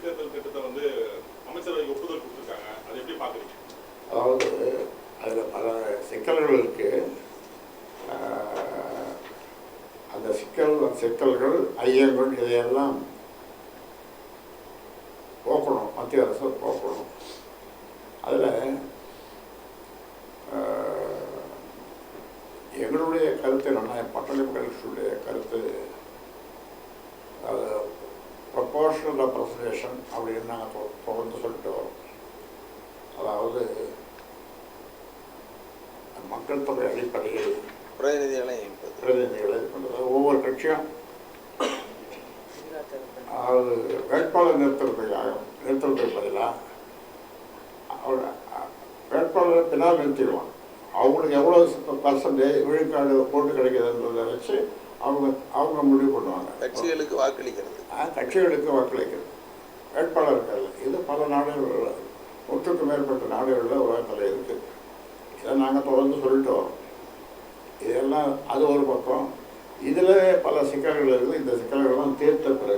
இடைத்தேர்தல் திட்டத்தை வந்து அமைச்சரவை ஒப்புதல் கொடுத்துருக்காங்க. அதை எப்படி பார்க்குறீங்க? அதாவது அதில் பல சிக்கல்கள் இருக்கு. அந்த சிக்கல் சிக்கல்கள் ஐயங்கள் இதையெல்லாம் போக்கணும். மத்திய அரசு போக்கணும். அதில் எங்களுடைய கருத்து என்னன்னா பட்டளி கட்சியுடைய கருத்து அதாவது ப்ரொபோஷனல் ரெப்ரசன்டேஷன் அப்படின்னு நாங்கள் தொடர்ந்து சொல்லிட்டு வரோம். அதாவது மக்கள் தொகை அடிப்படையில் பிரதிநிதிகளை பிரதிநிதிகளை. ஒவ்வொரு கட்சியும் அதாவது வேட்பாளர் நிறுத்துறதுக்காக நிறுத்துறதுக்கு பதிலாக அவர் வேட்பாளரை பின்னால் நிறுத்திடுவான் அவங்களுக்கு எவ்வளோ பர்சன்டேஜ் விழுக்காடு போட்டு கிடைக்குதுன்றதை வச்சு அவங்க அவங்க முடிவு பண்ணுவாங்க. கட்சிகளுக்கு வாக்களிக்கிறது. கட்சிகளுக்கு வாக்களிக்கிறது. வேட்பாளர்கள் இது பல நாடுகளில் நூற்றுக்கும் மேற்பட்ட நாடுகளில் உலகத்தில் இருக்குது இதை நாங்கள் தொடர்ந்து சொல்லிட்டு வரோம் இதெல்லாம் அது ஒரு பக்கம். இதில் பல சிக்கல்கள் இருக்குது இந்த சிக்கல்கள்லாம் தீர்த்த பிறகு